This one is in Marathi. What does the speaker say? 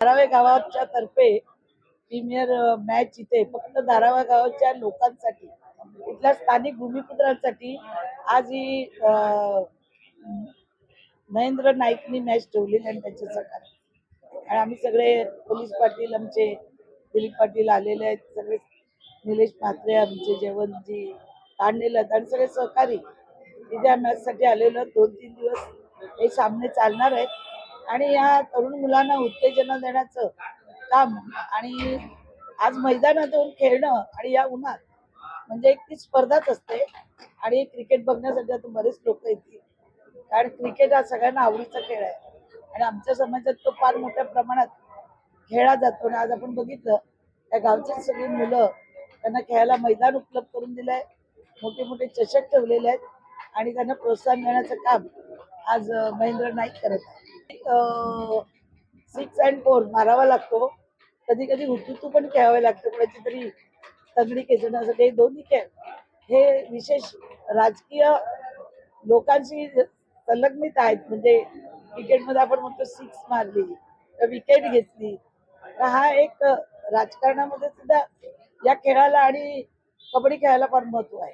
धारावे गावाच्या तर्फे प्रीमियर मॅच इथे फक्त धारावे गावाच्या लोकांसाठी इथल्या स्थानिक भूमिपुत्रांसाठी आज ही महेंद्र नाईकनी मॅच ठेवलेली आणि त्यांचे सहकारी आणि आम्ही सगळे पोलीस पाटील आमचे दिलीप पाटील आलेले आहेत सगळे निलेश म्हात्रे आमचे जेवणजी आहेत आणि सगळे सहकारी इथे मॅचसाठी आलेलो दोन तीन दिवस हे सामने चालणार आहेत. आणि या तरुण मुलांना उत्तेजन देण्याचं काम आणि आज मैदानात येऊन खेळणं आणि या उन्हात म्हणजे एक ती स्पर्धाच असते. आणि क्रिकेट बघण्यासाठी आता बरेच लोक येतील. कारण क्रिकेट हा सगळ्यांना आवडीचा खेळ आहे. आणि आमच्या समाजात तो फार मोठ्या प्रमाणात खेळला जातो. आणि आज आपण बघितलं त्या गावची सगळी मुलं त्यांना खेळायला मैदान उपलब्ध करून दिलंय. मोठे मोठे चषक ठेवलेले आहेत. आणि त्यांना प्रोत्साहन देण्याचं काम आज महेंद्र नाईक करत आहे सिक्स अँड फोर मारावा लागतो. कधी कधी हुतुतू पण खेळावे लागतं कुणाची तरी तगडी खेचण्यासाठी दोन्ही खेळ. हे विशेष राजकीय लोकांशी संलग्नित आहेत. म्हणजे क्रिकेटमध्ये आपण म्हणतो सिक्स मारली तर विकेट घेतली. तर हा एक राजकारणामध्ये सुद्धा या खेळाला आणि कबड्डी खेळायला फार महत्त्व आहे.